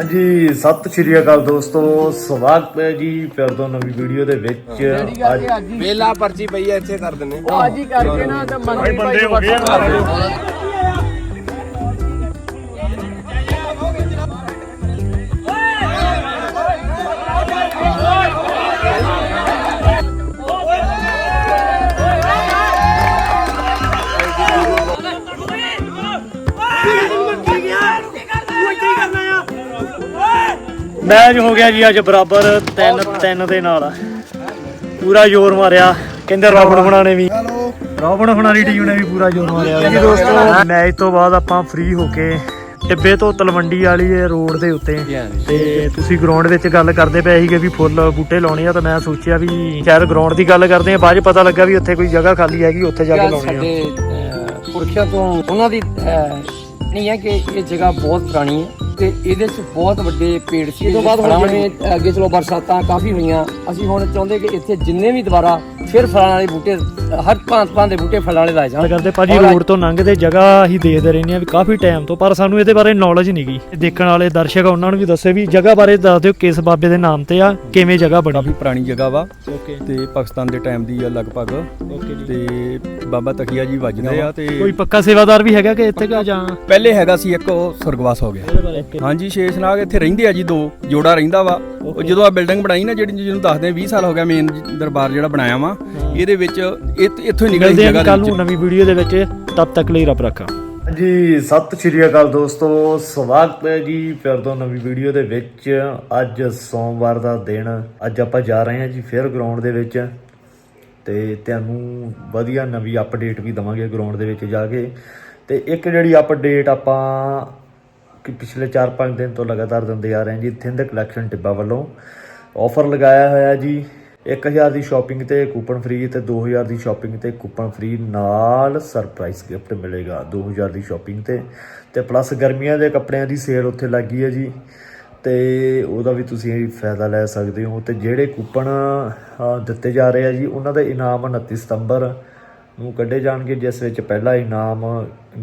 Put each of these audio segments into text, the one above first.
ਹਾਂਜੀ ਸਤਿ ਸ਼੍ਰੀ ਅਕਾਲ ਦੋਸਤੋ ਸਵਾਗਤ ਹੈ ਜੀ ਫਿਰ ਤੋਂ ਨਵੀਂ ਵੀਡੀਓ ਦੇ ਵਿੱਚ। ਅੱਜ ਵੇਲਾ ਪਰਚੀ ਪਈ ਐ ਇੱਥੇ ਕਰ ਦਿੰਨੇ ਉਹ ਅੱਜ ਹੀ ਕਰਕੇ ਨਾ ਤੇ ਭਾਈ ਨੂੰ WhatsApp ਕਰ। ਮੈਚ ਹੋ ਗਿਆ ਜੀ ਅੱਜ ਬਰਾਬਰ 3 3 ਦੇ ਨਾਲ। ਪੂਰਾ ਜ਼ੋਰ ਮਾਰਿਆ। ਕਹਿੰਦੇ ਰੌਬਣ ਹੁਣਾਂ ਨੇ ਵੀ। ਰੌਬਣ ਹੁਣਾਂ ਦੀ ਟੀਮ ਨੇ ਵੀ ਪੂਰਾ ਜ਼ੋਰ ਮਾਰਿਆ। ਜੀ ਦੋਸਤੋ। ਮੈਚ ਤੋਂ ਬਾਅਦ ਆਪਾਂ ਫ੍ਰੀ ਹੋ ਕੇ ਟਿੱਬੇ ਤੋਂ ਤਲਵੰਡੀ ਵਾਲੀ ਰੋਡ ਦੇ ਉੱਤੇ ਤੇ ਤੁਸੀਂ ਗਰਾਊਂਡ ਵਿੱਚ ਗੱਲ ਕਰਦੇ ਪਏ ਸੀਗੇ ਵੀ ਫੁੱਲ ਬੂਟੇ ਲਾਉਣੇ ਆ ਤਾਂ ਮੈਂ ਸੋਚਿਆ ਵੀ ਸ਼ਾਇਦ ਗਰਾਊਂਡ ਦੀ ਗੱਲ ਕਰਦੇ ਆ ਬਾਅਦ 'ਚ ਪਤਾ ਲੱਗਾ ਵੀ ਉੱਥੇ ਕੋਈ ਜਗ੍ਹਾ ਖਾਲੀ ਹੈਗੀ ਉੱਥੇ ਜਾ ਕੇ ਲਾਉਣੇ ਆ। ਪੁਰਖਿਆਂ ਤੋਂ ਉਹਨਾਂ ਦੀ ਨਹੀਂ ਹੈ ਕਿ ਇਹ ਜਗ੍ਹਾ ਬਹੁਤ ਪੁਰਾਣੀ ਹੈ। ਤੇ ਇਹਦੇ 'ਚ ਬਹੁਤ ਵੱਡੇ ਪੇੜ ਸੀ। ਇਸ ਤੋਂ ਬਾਅਦ ਹੁਣ ਜਿਵੇਂ ਅੱਗੇ ਚਲੋ ਬਰਸਾਤਾਂ ਕਾਫੀ ਹੋਈਆਂ। ਅਸੀਂ ਹੁਣ ਚਾਹੁੰਦੇ ਕਿ ਇੱਥੇ ਜਿੰਨੇ ਵੀ ਦੁਬਾਰਾ ਫਿਰ ਫਲਾਂ ਵਾਲੇ ਬੂਟੇ ਹਰ ਭਾਂਤ ਭਾਂਤ ਦੇ ਬੂਟੇ ਫਲਾਂ ਵਾਲੇ ਲਾਏ ਗੱਲ ਜਾਣ ਕਰਦੇ ਭਾਜੀ ਰੋਡ ਤੋਂ ਲੰਘਦੇ ਜਗ੍ਹਾ ਹੀ ਦੇਖਦੇ ਰਹਿੰਦੇ ਆ ਵੀ ਕਾਫੀ ਟਾਈਮ ਤੋਂ ਪਰ ਸਾਨੂੰ ਇਹਦੇ ਬਾਰੇ ਨੌਲੇਜ ਨਹੀਂ ਗਈ ਦੇਖਣ ਵਾਲੇ ਦਰਸ਼ਕ ਆ, ਉਹਨਾਂ ਨੂੰ ਵੀ ਦੱਸੇ ਵੀ ਜਗ੍ਹਾ ਬਾਰੇ ਦੱਸ ਦਿਓ ਕਿਸ ਬਾਬੇ ਦੇ ਨਾਮ ਤੇ ਆ ਕਿਵੇਂ ਜਗ੍ਹਾ ਬਣੀ। ਕਾਫੀ ਪੁਰਾਣੀ ਜਗ੍ਹਾ ਵਾ। ਓਕੇ ਤੇ ਪਾਕਿਸਤਾਨ ਦੇ ਟਾਈਮ ਦੀ ਆ ਲਗਭਗ। ਓਕੇ ਜੀ। ਤੇ ਬਾਬਾ ਤਕੀਆ ਜੀ ਵੱਜਦੇ ਆ ਤੇ ਕੋਈ ਪੱਕਾ ਸੇਵਾਦਾਰ ਵੀ ਹੈਗਾ ਕਿ ਇੱਥੇ ਕਾ ਜਾਂ ਪਹਿਲੇ ਹੈਗਾ ਸੀ ਇੱਕ ਉਹ ਸੁਰਗਵਾਸ ਹੋ ਗਿਆ। ਹਾਂਜੀ ਸ਼ੇਸ਼ਨਾਗ ਇੱਥੇ ਰਹਿੰਦੇ ਆ ਜੀ ਦੋ ਜੋੜਾ ਰਹਿੰਦਾ ਵਾ। ਉਹ ਜਦੋਂ ਆ ਬਿਲਡਿੰਗ ਬਣਾਈ ਨਾ ਜਿਹੜੀ ਜਿਹਨੂੰ ਦੱਸਦੇ ਆ 20 ਸਾਲ ਹੋ ਗਿਆ ਮੇਨ ਦਰਬਾਰ ਜਿਹੜਾ ਬਣਾਇਆ ਵਾ ਇਹਦੇ ਵਿੱਚ ਇੱਥੋਂ ਹੀ ਨਿਕਲੀ ਜਗ੍ਹਾ ਕੱਲ ਦੇ ਨੂੰ ਨਵੀਂ ਵੀਡੀਓ ਦੇ ਵਿੱਚ ਤਬ ਤੱਕ ਲਈ ਰੱਬ ਰੱਖਾ। ਜੀ ਸਤਿ ਸ਼੍ਰੀ ਅਕਾਲ ਦੋਸਤੋ ਸਵਾਗਤ ਹੈ ਜੀ ਫਿਰ ਤੋਂ ਨਵੀਂ ਵੀਡੀਓ ਦੇ ਵਿੱਚ। ਅੱਜ ਸੋਮਵਾਰ ਦਾ ਦਿਨ ਅੱਜ ਆਪਾਂ ਜਾ ਰਹੇ ਹਾਂ ਜੀ ਫਿਰ ਗਰਾਊਂਡ ਦੇ ਵਿੱਚ। ਤੇ ਤੁਹਾਨੂੰ ਵਧੀਆ ਨਵੀਂ ਅਪਡੇਟ ਵੀ ਦਵਾਂਗੇ ਗਰਾਊਂਡ ਦੇ ਵਿੱਚ ਜਾ ਕੇ। ਤੇ ਇੱਕ ਜਿਹੜੀ ਅਪਡੇਟ ਆਪਾਂ ਕਿ ਪਿਛਲੇ 4-5 ਦਿਨ ਤੋਂ ਲਗਾਤਾਰ ਦਿੰਦੇ ਆ ਰਹੇ ਹਾਂ ਜੀ। ਥਿੰਦ ਕਲੈਕਸ਼ਨ ਟਿੱਬਾ ਵੱਲੋਂ ਆਫਰ ਲਗਾਇਆ ਹੋਇਆ ਜੀ। 1000 ਦੀ ਸ਼ਾਪਿੰਗ ਤੇ ਕੂਪਨ ਫ੍ਰੀ ਤੇ 2000 ਦੀ ਸ਼ਾਪਿੰਗ ਤੇ ਕੂਪਨ ਫ੍ਰੀ ਨਾਲ ਸਰਪ੍ਰਾਈਜ਼ ਗਿਫਟ ਮਿਲੇਗਾ। 2000 ਦੀ ਸ਼ਾਪਿੰਗ ਤੇ। ਤੇ ਪਲੱਸ ਗਰਮੀਆਂ ਦੇ ਕੱਪੜਿਆਂ ਦੀ ਸੇਲ ਉੱਥੇ ਲੱਗੀ ਹੈ ਜੀ। ਤੇ ਉਹਦਾ ਵੀ ਤੁਸੀਂ ਫਾਇਦਾ ਲੈ ਸਕਦੇ ਹੋ। ਤੇ ਜਿਹੜੇ ਕੂਪਨ ਦਿੱਤੇ ਜਾ ਰਹੇ ਆ ਜੀ, ਉਹਨਾਂ ਦਾ ਇਨਾਮ 29 ਸਤੰਬਰ ਨੂੰ ਕੱਢੇ ਜਾਣਗੇ, ਜਿਸ ਵਿੱਚ ਪਹਿਲਾ ਇਨਾਮ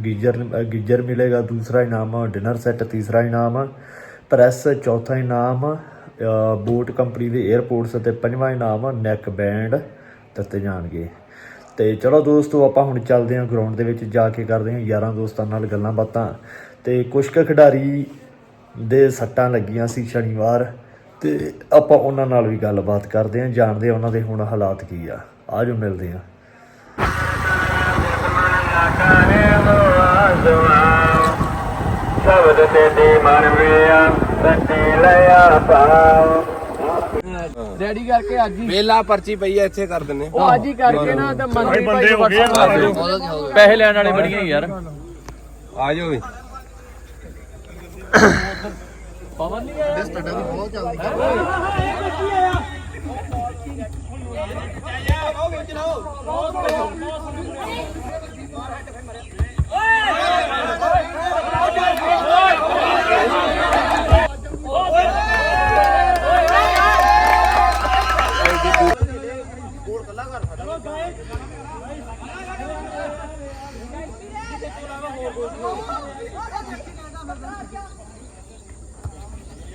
ਗੀਜ਼ਰ ਗੀਜ਼ਰ ਮਿਲੇਗਾ, ਦੂਸਰਾ ਇਨਾਮ ਡਿਨਰ ਸੈੱਟ, ਤੀਸਰਾ ਇਨਾਮ ਪ੍ਰੈਸ, ਚੌਥਾ ਇਨਾਮ ਬੋਟ ਕੰਪਨੀ ਦੇ 에ਅਰਪੋਰਟਸ ਅਤੇ ਪੰਜਵਾਂ ਇਨਾਮ ਨੈਕ ਬੈਂਡ ਦਿੱਤੇ ਜਾਣਗੇ। ਤੇ ਚਲੋ ਦੋਸਤੋ, ਆਪਾਂ ਹੁਣ ਚੱਲਦੇ ਹਾਂ ਗਰਾਊਂਡ ਦੇ ਵਿੱਚ, ਜਾ ਕੇ ਕਰਦੇ ਹਾਂ ਯਾਰਾਂ ਦੋਸਤਾਂ ਨਾਲ ਗੱਲਾਂ ਬਾਤਾਂ। ਤੇ ਕੁਝ ਕੁ ਖਿਡਾਰੀ ਦੇ ਸੱਟਾਂ ਲੱਗੀਆਂ ਸੀ ਸ਼ਨੀਵਾਰ, ਤੇ ਆਪਾਂ ਉਹਨਾਂ ਨਾਲ ਵੀ ਗੱਲਬਾਤ ਕਰਦੇ ਹਾਂ, ਜਾਣਦੇ ਹਾਂ ਉਹਨਾਂ ਦੇ ਹੁਣ ਹਾਲਾਤ ਕੀ ਆ। ਆਜੋ ਮਿਲਦੇ ਹਾਂ। ਸ਼ਬਦ ਤੇ ਦੀ ਮਨ ਮਿਆ ਸੱਚੀ ਲਿਆ ਪਾਉ ਰੈਡੀ ਕਰਕੇ ਅੱਜ ਹੀ। ਵੇਲਾ ਪਰਚੀ ਪਈ ਐ ਇੱਥੇ ਕਰ ਦਿੰਨੇ ਉਹ ਅੱਜ ਹੀ ਕਰਕੇ ਨਾ ਤੇ ਮੰਤਰੀ ਭਾਈ ਦਿਓ ਪੈਸੇ ਲੈਣ ਵਾਲੇ ਬੜੀਆਂ ਯਾਰ। ਆ ਜਾਓ ਵੀ। ਜ਼ਿਆਦਾ ਵੀ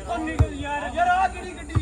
ਉਹ ਨਿਕਲ ਯਾਰ। ਯਾਰ ਆ ਕਿਹੜੀ ਗੱਡੀ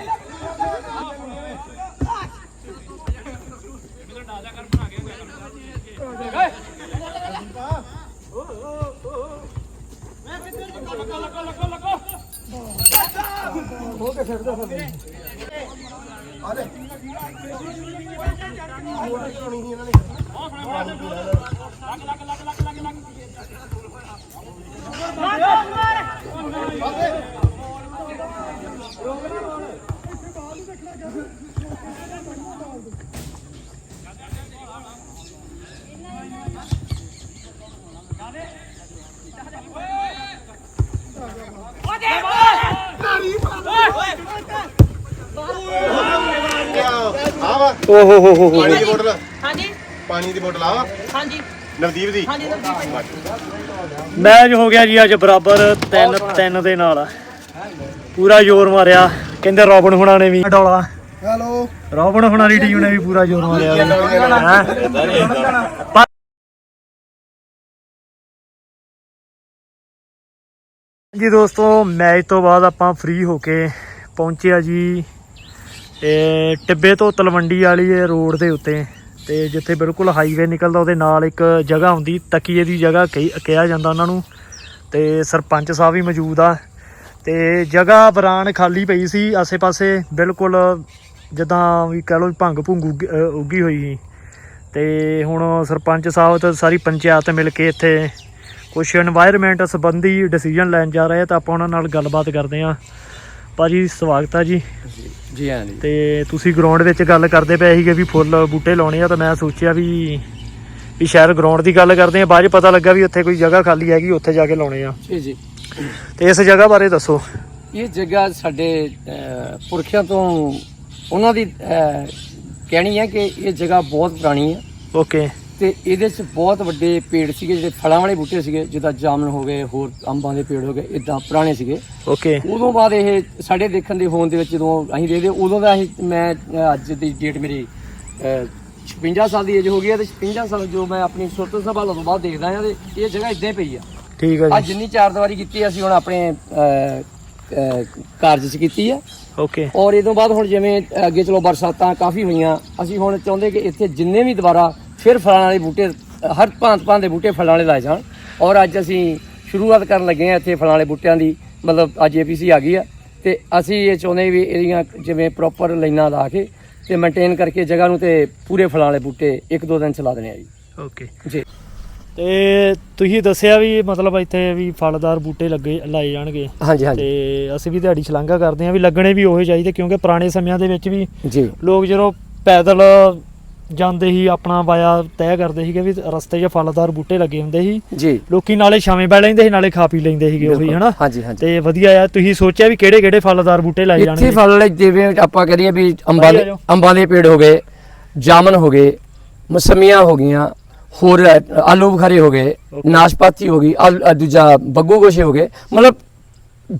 ਹੋ ਕੇ ਫਿਰਦਾ ਫਿਰ ਆ ਲੈ ਰੋਗ ਨਾ ਰੋਣ ਇੱਥੇ ਬਾਲ ਨਹੀਂ ਰੱਖਣਾ ਓਹ ਹੋ ਹੋ ਹੋ ਹੋ। ਪਾਣੀ ਦੀ ਬੋਤਲ। ਹਾਂਜੀ। ਪਾਣੀ ਦੀ ਬੋਤਲ ਆ ਹਾਂਜੀ। ਨਵਦੀਪ ਦੀ ਹਾਂਜੀ ਨਵਦੀਪ ਮੈਚ ਹੋ ਗਿਆ ਜੀ ਅੱਜ ਬਰਾਬਰ 3 3 ਦੇ ਨਾਲ। ਪੂਰਾ ਜ਼ੋਰ ਮਾਰਿਆ। ਕਹਿੰਦੇ ਰੋਬਨ ਹੁਣਾਂ ਨੇ ਵੀ ਡੋਲਾ। ਹੈਲੋ। ਰੋਬਨ ਹੁਣਾਂ ਦੀ ਟੀਮ ਨੇ ਵੀ ਪੂਰਾ ਜ਼ੋਰ ਮਾਰਿਆ। ਹੈਂ? ਜੀ ਦੋਸਤੋ ਮੈਚ ਤੋਂ ਬਾਅਦ ਆਪਾਂ ਫ੍ਰੀ ਹੋ ਕੇ ਪਹੁੰਚੇ ਆ ਜੀ। ਇਹ ਟਿੱਬੇ ਤੋਂ ਤਲਵੰਡੀ ਵਾਲੀ ਇਹ ਰੋਡ ਦੇ ਉੱਤੇ, ਤੇ ਜਿੱਥੇ ਬਿਲਕੁਲ ਹਾਈਵੇ ਨਿਕਲਦਾ, ਉਹਦੇ ਨਾਲ ਇੱਕ ਜਗ੍ਹਾ ਹੁੰਦੀ, ਤਕੀਏ ਦੀ ਜਗ੍ਹਾ ਕਹੀ, ਕਿਹਾ ਜਾਂਦਾ ਉਹਨਾਂ ਨੂੰ, ਤੇ ਸਰਪੰਚ ਸਾਹਿਬ ਵੀ ਮੌਜੂਦ ਆ। ਤੇ ਜਗ੍ਹਾ ਬਰਾਨ ਖਾਲੀ ਪਈ ਸੀ, ਆਸੇ-ਪਾਸੇ ਬਿਲਕੁਲ ਜਿੱਦਾਂ ਵੀ ਕਹ ਲੋ ਭੰਗ ਭੁੰਗ ਉੱਗੀ ਹੋਈ ਸੀ। ਤੇ ਹੁਣ ਸਰਪੰਚ ਸਾਹਿਬ ਤੇ ਸਾਰੀ ਪੰਚਾਇਤ ਮਿਲ ਕੇ ਇੱਥੇ ਕੁਝ এনवायरमेंट ਸੰਬੰਧੀ ਡਿਸੀਜਨ ਲੈਣ ਜਾ ਰਹੇ ਤਾਂ ਆਪਾਂ ਉਹਨਾਂ ਨਾਲ ਗੱਲਬਾਤ ਕਰਦੇ ਆ। ਭਾਜੀ ਸਵਾਗਤ ਆ ਜੀ। ਜੀ ਹਾਂ ਜੀ। ਤੇ ਤੁਸੀਂ ਗਰਾਊਂਡ ਵਿੱਚ ਗੱਲ ਕਰਦੇ ਪਏ ਸੀਗੇ ਵੀ ਫੁੱਲ ਬੂਟੇ ਲਾਉਣੇ ਆ ਤਾਂ ਮੈਂ ਸੋਚਿਆ ਵੀ ਵੀ ਸ਼ਾਇਦ ਗਰਾਊਂਡ ਦੀ ਗੱਲ ਕਰਦੇ ਆ ਬਾਅਦ ਪਤਾ ਲੱਗਾ ਵੀ ਉੱਥੇ ਕੋਈ ਜਗ੍ਹਾ ਖਾਲੀ ਹੈਗੀ ਉੱਥੇ ਜਾ ਕੇ ਲਾਉਣੇ ਆ। ਜੀ ਜੀ। ਤੇ ਇਸ ਜਗ੍ਹਾ ਬਾਰੇ ਦੱਸੋ। ਇਹ ਜਗ੍ਹਾ ਸਾਡੇ ਪੁਰਖਿਆਂ ਤੋਂ ਉਹਨਾਂ ਦੀ ਕਹਿਣੀ ਹੈ ਕਿ ਇਹ ਜਗ੍ਹਾ ਬਹੁਤ ਪੁਰਾਣੀ ਹੈ। ਓਕੇ। ਤੇ ਇਹਦੇ 'ਚ ਬਹੁਤ ਵੱਡੇ ਪੇੜ ਸੀਗੇ ਜਿਹੜੇ ਫਲਾਂ ਵਾਲੇ ਬੂਟੇ ਸੀਗੇ ਜਿੱਦਾਂ ਜਾਮਨ ਹੋ ਗਏ ਹੋਰ ਅੰਬਾਂ ਦੇ ਪੇੜ ਹੋ ਗਏ ਇਦਾਂ ਪੁਰਾਣੇ ਸੀਗੇ। ਓਕੇ ਉਦੋਂ ਬਾਅਦ ਇਹ ਸਾਡੇ ਦੇਖਣ ਦੇ ਹੋਣ ਦੇ ਵਿੱਚ ਜਦੋਂ ਅਸੀਂ ਦੇਖਦੇ ਉਦੋਂ ਦਾ ਅਸੀਂ ਮੈਂ ਅੱਜ ਦੀ ਡੇਟ ਮੇਰੀ ਅਹ, 56 ਸਾਲ ਦੀ ਏਜ ਹੋ ਗਈ ਹੈ ਤੇ 56 ਸਾਲ ਜੋ ਮੈਂ ਆਪਣੀ ਸੁਰਤ ਸੰਭਾਲਣ ਤੋਂ ਬਾਅਦ ਦੇਖਦਾ ਹਾਂ ਤੇ ਇਹ ਜਗ੍ਹਾ ਇਦਾਂ ਪਈ ਆ। ਠੀਕ ਆ ਅੱਜ ਜੀ। ਜਿੰਨੀ ਚਾਰ ਦੀਵਾਰੀ ਕੀਤੀ ਅਸੀਂ ਹੁਣ ਆਪਣੇ ਕਾਰਜ 'ਚ ਕੀਤੀ ਆ। ਓਕੇ ਔਰ ਇਹ ਤੋਂ ਬਾਅਦ ਹੁਣ ਜਿਵੇਂ ਅੱਗੇ ਚਲੋ ਬਰਸਾਤਾਂ ਕਾਫੀ ਹੋਈਆਂ ਅਸੀਂ ਹੁਣ ਚਾਹੁੰਦੇ ਕਿ ਇੱਥੇ ਜਿੰਨੇ ਵੀ ਦੁਬਾਰਾ ਫਿਰ ਫਲਾਂ ਵਾਲੇ ਬੂਟੇ ਹਰ ਭਾਂਤ ਭਾਂਤ ਦੇ ਬੂਟੇ ਫਲਾਂ ਵਾਲੇ ਲਾਏ ਜਾਣ। ਔਰ ਅੱਜ ਅਸੀਂ ਸ਼ੁਰੂਆਤ ਕਰਨ ਲੱਗੇ ਹਾਂ ਇੱਥੇ ਫਲਾਂ ਵਾਲੇ ਬੂਟਿਆਂ ਦੀ ਮਤਲਬ ਅੱਜ ਏਪੀਸੀ ਆ ਗਈ ਆ। ਤੇ ਅਸੀਂ ਇਹ ਚਾਹੁੰਦੇ ਵੀ ਇਹਦੀਆਂ ਜਿਵੇਂ ਪ੍ਰੋਪਰ ਲਾਈਨਾਂ ਲਾ ਕੇ ਤੇ ਮੇਨਟੇਨ ਕਰਕੇ ਜਗ੍ਹਾ ਨੂੰ ਤੇ ਪੂਰੇ ਫਲਾਂ ਵਾਲੇ ਬੂਟੇ ਇੱਕ ਦੋ ਦਿਨ ਚਲਾ ਦੇਣੇ ਆ ਜੀ। ਓਕੇ ਜੀ। ਤੇ ਤੁਸੀਂ ਦੱਸਿਆ ਵੀ ਮਤਲਬ ਇੱਥੇ ਵੀ ਫਲਦਾਰ ਬੂਟੇ ਲੱਗੇ ਲਾਏ ਜਾਣਗੇ। ਹਾਂਜੀ ਹਾਂਜੀ। ਤੇ ਅਸੀਂ ਵੀ ਦਿਹਾੜੀ ਸ਼ਲਾਘਾ ਕਰਦੇ ਹਾਂ ਵੀ ਲੱਗਣੇ ਵੀ ਉਹੀ ਚਾਹੀਦੇ ਕਿਉਂਕਿ ਪੁਰਾਣੇ ਸਮਿਆਂ ਦੇ ਵਿੱਚ ਵੀ ਜੀ। ਲੋਕ ਜਦੋਂ ਪੈਦਲ ਜਾਂਦੇ ਸੀ ਆਪਣਾ ਵਾਇਆ ਤੈਅ ਕਰਦੇ ਸੀਗੇ ਵੀ ਰਸਤੇ 'ਚ ਫਲਦਾਰ ਬੂਟੇ ਲੱਗੇ ਹੁੰਦੇ ਸੀ। ਜੀ। ਲੋਕੀ ਨਾਲੇ ਛਾਵੇਂ ਬਹਿ ਲੈਂਦੇ ਸੀ ਨਾਲੇ ਖਾ ਪੀ ਲੈਂਦੇ ਸੀਗੇ ਉਹੀ। ਹਨਾ? ਹਾਂਜੀ ਹਾਂਜੀ। ਤੇ ਵਧੀਆ ਆ ਤੁਸੀਂ ਸੋਚਿਆ ਵੀ ਕਿਹੜੇ ਕਿਹੜੇ ਫਲਦਾਰ ਬੂਟੇ ਲਾਏ ਇੱਥੇ ਜਾਣਗੇ? ਫਲ ਵਾਲੇ ਜਿਵੇਂ ਆਪਾਂ ਕਰੀਏ ਵੀ ਅੰਬਾਂ ਦੇ। ਅੰਬਾਂ ਦੇ ਪੇੜ ਹੋ ਗਏ ਜਾਮਨ ਹੋ ਗਏ ਮਸਮੀਆਂ ਹੋ ਗਈਆਂ ਹੋਰ ਆਲੂ ਬੁਖਾਰੇ ਹੋ ਗਏ ਨਾਸ਼ਪਾਤੀ ਹੋ ਗਈ ਦੂਜਾ ਬੱਗੂ ਗੋਸ਼ੇ ਹੋ ਗਏ। ਮਤਲਬ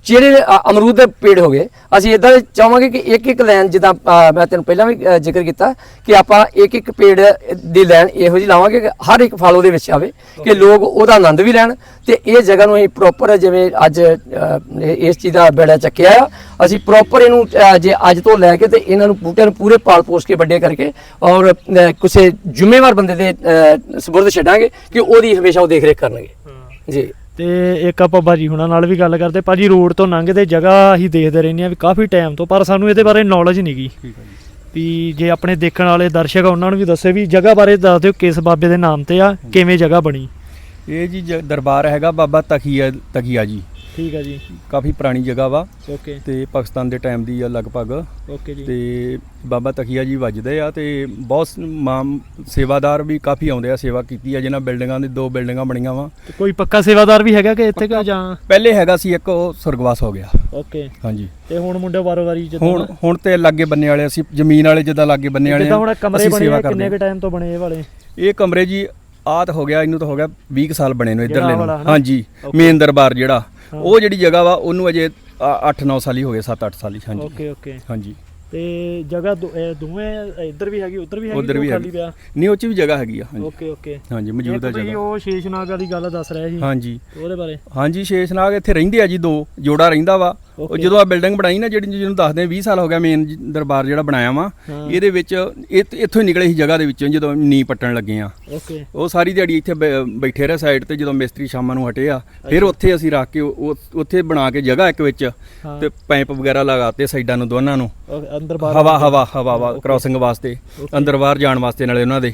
ਜਿਹੜੇ ਅਮਰੂਦ ਦੇ ਪੇੜ ਹੋ ਗਏ ਅਸੀਂ ਇਦਾਂ ਚਾਹਾਂਗੇ ਕਿ ਇੱਕ ਇੱਕ ਲਾਈਨ ਜਿੱਦਾਂ ਮੈਂ ਤੈਨੂੰ ਪਹਿਲਾਂ ਵੀ ਜ਼ਿਕਰ ਕੀਤਾ ਕਿ ਆਪਾਂ ਇੱਕ ਇੱਕ ਪੇੜ ਦੀ ਲਾਈਨ ਇਹੋ ਜਿਹੀ ਲਾਵਾਂਗੇ ਕਿ ਹਰ ਇੱਕ ਫਲ ਉਹਦੇ ਵਿੱਚ ਆਵੇ ਕਿ ਲੋਕ ਉਹਦਾ ਆਨੰਦ ਵੀ ਲੈਣ ਤੇ ਇਹ ਜਗ੍ਹਾ ਨੂੰ ਅਸੀਂ ਪ੍ਰੋਪਰ ਜਿਵੇਂ ਅੱਜ ਇਸ ਚੀਜ਼ ਦਾ ਬੇੜਾ ਚੱਕਿਆ ਆ ਅਸੀਂ ਪ੍ਰੋਪਰ ਇਹਨੂੰ ਜੇ ਅੱਜ ਤੋਂ ਲੈ ਕੇ ਤੇ ਇਹਨਾਂ ਨੂੰ ਬੂਟਿਆਂ ਨੂੰ ਪੂਰੇ ਪਾਲ ਪੋਸ ਕੇ ਵੱਡੇ ਕਰਕੇ ਔਰ ਕਿਸੇ ਜ਼ਿੰਮੇਵਾਰ ਬੰਦੇ ਦੇ ਅ, ਸਪੁਰਦ ਛੱਡਾਂਗੇ ਕਿ ਉਹਦੀ ਹਮੇਸ਼ਾ ਉਹ ਦੇਖ ਰੇਖ ਕਰਨਗੇ ਜੀ। ਤੇ ਇੱਕ ਆਪਾਂ ਭਾਜੀ ਹੁਣਾਂ ਨਾਲ ਵੀ ਗੱਲ ਕਰਦੇ ਭਾਜੀ ਰੋਡ ਤੋਂ ਲੰਘਦੇ ਜਗ੍ਹਾ ਹੀ ਦੇਖਦੇ ਰਹਿੰਦੇ ਆ ਵੀ ਕਾਫੀ ਟਾਈਮ ਤੋਂ ਪਰ ਸਾਨੂੰ ਇਹਦੇ ਬਾਰੇ ਨੌਲੇਜ ਨਹੀਂ ਗਈ ਵੀ ਜੇ ਆਪਣੇ ਦੇਖਣ ਵਾਲੇ ਦਰਸ਼ਕ ਆ ਉਹਨਾਂ ਨੂੰ ਵੀ ਦੱਸੇ ਵੀ ਜਗ੍ਹਾ ਬਾਰੇ ਦੱਸ ਦਿਓ ਕਿਸ ਬਾਬੇ ਦੇ ਨਾਮ ਤੇ ਆ ਕਿਵੇਂ ਜਗ੍ਹਾ ਬਣੀ। ਇਹ ਜੀ ਜ- ਦਰਬਾਰ ਹੈਗਾ ਬਾਬਾ ਤਖੀਆ ਤਖੀਆ ਜੀ। ਠੀਕ ਆ ਜੀ। ਕਾਫੀ ਪੁਰਾਣੀ ਜਗ੍ਹਾ ਵਾ ਓਕੇ। ਤੇ ਪਾਕਿਸਤਾਨ ਦੇ ਟਾਈਮ ਦੀ ਆ ਲਗਭਗ। ਓਕੇ ਜੀ। ਤੇ ਬਾਬਾ ਤਖੀਆ ਜੀ ਵੱਜਦੇ ਆ ਤੇ ਬਹੁਤ ਮਾਮ ਸੇਵਾਦਾਰ ਵੀ ਕਾਫੀ ਆਉਂਦੇ ਆ ਸੇਵਾ ਕੀਤੀ ਆ ਜਿਨ੍ਹਾਂ ਬਿਲਡਿੰਗਾਂ ਦੀ ਦੋ ਬਿਲਡਿੰਗਾਂ ਬਣੀਆਂ ਵਾ। ਤੇ ਕੋਈ ਪੱਕਾ ਸੇਵਾਦਾਰ ਵੀ ਹੈਗਾ ਕਿ ਇੱਥੇ ਕਿ ਜਾਂ ਪਹਿਲੇ ਹੈਗਾ ਸੀ ਇੱਕ ਉਹ ਸੁਰਗਵਾਸ ਹੋ ਗਿਆ। ਓਕੇ। ਹਾਂਜੀ। ਤੇ ਹੁਣ ਮੁੰਡੇ ਵਾਰੋ-ਵਾਰੀ ਜਿੱਦਾਂ ਹੁਣ ਹੁਣ ਤੇ ਲਾਗੇ ਬੰਨੇ ਵਾਲੇ ਅਸੀਂ ਜ਼ਮੀਨ ਵਾਲੇ ਜਿੱਦਾਂ ਲਾਗੇ ਬੰਨੇ ਵਾਲੇ ਜਿੱਦਾਂ ਹੁਣ ਕਮਰੇ ਬਣੇ ਕਿੰਨੇ। ਕੁ ਟਾਈਮ ਤੋਂ ਬਣੇ ਇਹ ਵਾਲੇ? ਇਹ ਕਮਰੇ ਜੀ ਆਹ ਤਾਂ ਹੋ ਗਿਆ ਇਹਨੂੰ ਤਾਂ ਹੋ ਗਿਆ 20 ਕੁ ਸਾਲ ਬਣੇ ਨੂੰ ਇੱਧਰਲੇ ਨੂੰ? ਹਾਂਜੀ ਮੇਨ ਦਰਬਾਰ ਜਿਹੜਾ। ਉਹ ਜਿਹੜੀ ਜਗ੍ਹਾ ਵਾ ਉਹਨੂੰ ਅਜੇ 8-9 ਸਾਲ ਹੀ ਹੋ ਗਏ 7-8 ਸਾਲ ਹੀ ਹਾਂਜੀ। ਓਕੇ ਓਕੇ ਹਾਂਜੀ। ਤੇ ਜਗ੍ਹਾ ਦੋ- ਦੋਵੇਂ ਇੱਧਰ ਵੀ ਹੈਗੀ ਉੱਧਰ ਵੀ ਹੈਗੀ ਉਧਰ ਦੋ ਵੀ ਖਾਲੀ ਪਿਆ? ਨਹੀਂ ਉਹ ਚ ਵੀ ਜਗ੍ਹਾ ਹੈਗੀ ਆ ਹਾਂਜੀ। ਓਕੇ ਓਕੇ ਹਾਂਜੀ ਮੌਜੂਦ ਆ ਜਗ੍ਹਾ। ਉਹ ਸ਼ੇਸ਼ਨਾਗ ਵਾਲੀ ਗੱਲ ਦੱਸ ਰਿਹਾ ਸੀ। ਹਾਂਜੀ। ਉਹਦੇ ਬਾਰੇ। ਹਾਂਜੀ ਸ਼ੇਸ਼ਨਾਗ ਇੱਥੇ ਰਹਿੰਦੇ ਆ ਜੀ ਦੋ ਜੋੜਾ ਰਹਿੰਦਾ ਵਾ। ਉਹ. ਜਦੋਂ ਆ ਬਿਲਡਿੰਗ ਬਣਾਈ ਨਾ ਜਿਹੜੀ ਜਿਹਨੂੰ ਦੱਸਦੇ ਆ 20 ਸਾਲ ਹੋ ਗਿਆ ਮੇਨ ਦਰਬਾਰ ਜਿਹੜਾ ਬਣਾਇਆ ਵਾ। ਇਹਦੇ ਵਿੱਚ ਇੱਥੋਂ ਹੀ ਨਿਕਲੇ ਸੀ ਜਗ੍ਹਾ ਦੇ ਵਿੱਚੋਂ ਜਦੋਂ ਨੀ ਪੱਟਣ ਲੱਗੇ ਆ। ਓਕੇ ਉਹ ਸਾਰੀ ਦਿਹਾੜੀ ਇੱਥੇ ਬੈਠੇ ਰਹੇ ਸਾਈਡ ਤੇ ਜਦੋਂ ਮਿਸਤਰੀ ਸ਼ਾਮਾਂ ਨੂੰ ਹਟੇ ਆ। ਫਿਰ ਉੱਥੇ ਅਸੀਂ ਰੱਖ ਕੇ ਉੱਥੇ ਬਣਾ ਕੇ ਜਗ੍ਹਾ ਇੱਕ ਵਿੱਚ। ਤੇ ਪਾਈਪ ਵਗੈਰਾ ਲਗਾਤੇ ਸਾਈਡਾਂ ਨੂੰ ਦੋਨਾਂ ਨੂੰ। ਅੰਦਰ ਬਾਹਰ ਹਵਾ ਹਵਾ ਹਵਾ ਵਾ ਕ੍ਰਾਸਿੰਗ ਵਾਸਤੇ ਅੰਦਰ ਬਾਹਰ ਜਾਣ ਵਾਸਤੇ ਨਾਲੇ ਉਹਨਾਂ ਦੇ।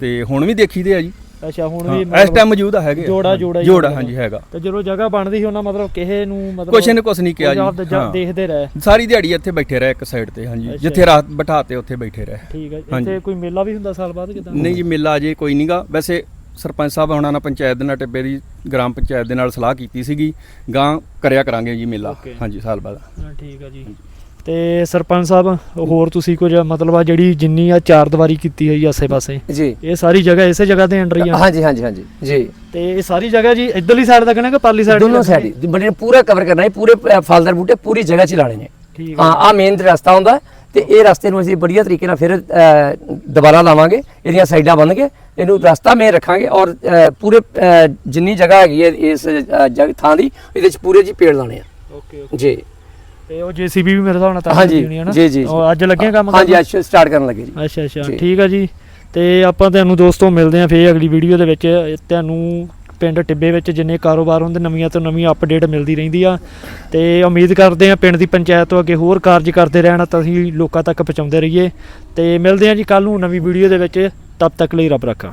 ਤੇ ਹੁਣ ਵੀ ਦੇਖੀਦੇ ਆ ਜੀ। ਅੱਛਾ ਹੁਣ ਵੀ ਇਸ ਟਾਈਮ ਮੌਜੂਦ ਆ ਹੈਗੇ। ਜੋੜਾ ਜੋੜਾ ਹੀ ਜੋੜਾ। ਹਾਂਜੀ ਹੈਗਾ। ਤੇ ਜਦੋਂ ਜਗ੍ਹਾ ਬਣਦੀ ਸੀ ਉਹਨਾਂ ਮਤਲਬ ਕਿਸੇ ਨੂੰ ਮਤਲਬ ਕੁਛ ਨੇ ਕੁਛ ਨਹੀਂ ਕਿਹਾ ਜੀ। ਜਦ ਹਾਂ। ਦੇਖਦੇ ਰਹੇ। ਸਾਰੀ ਦਿਹਾੜੀ ਇੱਥੇ ਬੈਠੇ ਰਹੇ ਇੱਕ ਸਾਈਡ ਤੇ ਹਾਂਜੀ। ਅੱਛਾ। ਜਿੱਥੇ ਰਾਤ ਬਿਠਾਤੇ ਉੱਥੇ ਬੈਠੇ ਰਹੇ। ਠੀਕ ਹੈ ਹਾਂਜੀ। ਇੱਥੇ ਕੋਈ ਮੇਲਾ ਵੀ ਹੁੰਦਾ ਸਾਲ ਬਾਅਦ ਕਿਦਾਂ? ਨਹੀਂ ਜੀ ਮੇਲਾ ਅਜੇ ਕੋਈ ਨਹੀਂਗਾ ਵੈਸੇ ਸਰਪੰਚ ਸਾਹਿਬ ਹੁਣਾਂ ਨਾਲ ਪੰਚਾਇਤ ਦੇ ਨਾਲ ਟਿੱਬੇ ਦੀ ਗ੍ਰਾਮ ਪੰਚਾਇਤ ਦੇ ਨਾਲ ਸਲਾਹ ਕੀਤੀ ਸੀਗੀ। ਗਾਂ ਕਰਿਆ ਕਰਾਂਗੇ ਜੀ ਮੇਲਾ। Okay. ਹਾਂਜੀ ਸਾਲ ਬਾਅਦ। ਠੀਕ ਆ ਜੀ। ਤੇ ਸਰਪੰਚ ਸਾਹਿਬ ਹੋਰ ਤੁਸੀਂ ਕੁਝ ਮਤਲਬ ਆ ਜਿਹੜੀ ਜਿੰਨੀ ਆ ਚਾਰ ਦੀਵਾਰੀ ਕੀਤੀ ਹੋਈ ਆਸੇ ਪਾਸੇ ਜੀ। ਇਹ ਸਾਰੀ ਜਗ੍ਹਾ ਇਸੇ ਜਗ੍ਹਾ ਤੇ ਐਂਟਰੀ ਆ? ਹਾਂਜੀ ਹਾਂਜੀ ਹਾਂਜੀ। ਜੀ। ਤੇ ਇਹ ਸਾਰੀ ਜਗ੍ਹਾ ਜੀ ਇਧਰਲੀ ਸਾਈਡ ਤੱਕ ਨਾ ਕਿ ਪਰਲੀ ਸਾਈਡ ਦੋਨੋਂ ਸਾਈਡ ਬਣੇ ਪੂਰਾ ਕਵਰ ਕਰਨਾ ਹੈ ਪੂਰੇ ਫਲਦਾਰ ਬੂਟੇ ਪੂਰੀ ਜਗ੍ਹਾ 'ਚ ਲਾਣੇ ਨੇ। ਠੀਕ ਹਾਂ ਆ ਮੇਨ ਰਸਤਾ ਹੁੰਦਾ ਤੇ ਇਹ ਰਸਤੇ ਨੂੰ ਅਸੀਂ ਬੜੀਆ ਤਰੀਕੇ ਨਾਲ ਫਿਰ ਦੁਬਾਰਾ ਲਾਵਾਂਗੇ। ਇਹਦੀਆਂ ਸਾਈਡਾਂ ਬੰਨ ਕੇ ਇਹਨੂੰ ਰਸਤਾ ਮੇਨ ਰੱਖਾਂਗੇ ਔਰ ਪੂਰੇ ਜਿੰਨੀ ਜਗ੍ਹਾ ਹੈਗੀ ਹੈ ਇਸ ਥਾਂ ਦੀ ਇਹਦੇ 'ਚ ਪੂਰੇ ਜੀ ਪੇੜ ਲਾਣੇ ਆ। ਓਕੇ। ਜੀ। ਤੇ ਉਹ ਜੀਸੀਬੀ ਵੀ ਮੇਰੇ ਹਿਸਾਬ ਨਾਲ ਤਾਂ ਹਾਂਜੀ, ਹੈ ਨਾ? ਜੀ, ਜੀ, ਜੀ। ਉਹ ਅੱਜ ਲੱਗੇ ਆ ਕੰਮ ਹਾਂਜੀ? ਅੱਜ ਸਟਾਰਟ ਕਰਨ ਲੱਗੇ ਜੀ। ਅੱਛਾ ਅੱਛਾ ਜੀ। ਠੀਕ ਆ ਜੀ। ਤੇ ਆਪਾਂ ਤੁਹਾਨੂੰ ਦੋਸਤੋ ਮਿਲਦੇ ਆਂ ਫੇਰ ਅਗਲੀ ਵੀਡੀਓ ਦੇ ਵਿੱਚ। ਤੁਹਾਨੂੰ ਪਿੰਡ ਟਿੱਬੇ ਵਿੱਚ ਜਿੰਨੇ ਕਾਰੋਬਾਰ ਹੁੰਦੇ ਨਵੀਆਂ ਤੋਂ ਨਵੀਂ ਅਪਡੇਟ ਮਿਲਦੀ ਰਹਿੰਦੀ ਆ। ਤੇ ਉਮੀਦ ਕਰਦੇ ਆ ਪਿੰਡ ਦੀ ਪੰਚਾਇਤ ਤੋਂ ਅੱਗੇ ਹੋਰ ਕਾਰਜ ਕਰਦੇ ਰਹਿਣ ਤਾਂ ਅਸੀਂ ਲੋਕਾਂ ਤੱਕ ਪਹੁੰਚਾਉਂਦੇ ਰਹੀਏ। ਤੇ ਮਿਲਦੇ ਆ ਜੀ ਕੱਲ ਨੂੰ ਨਵੀਂ ਵੀਡੀਓ ਦੇ ਵਿੱਚ। ਤਬ ਤੱਕ ਲਈ ਰੱਬ ਰੱਖਾ।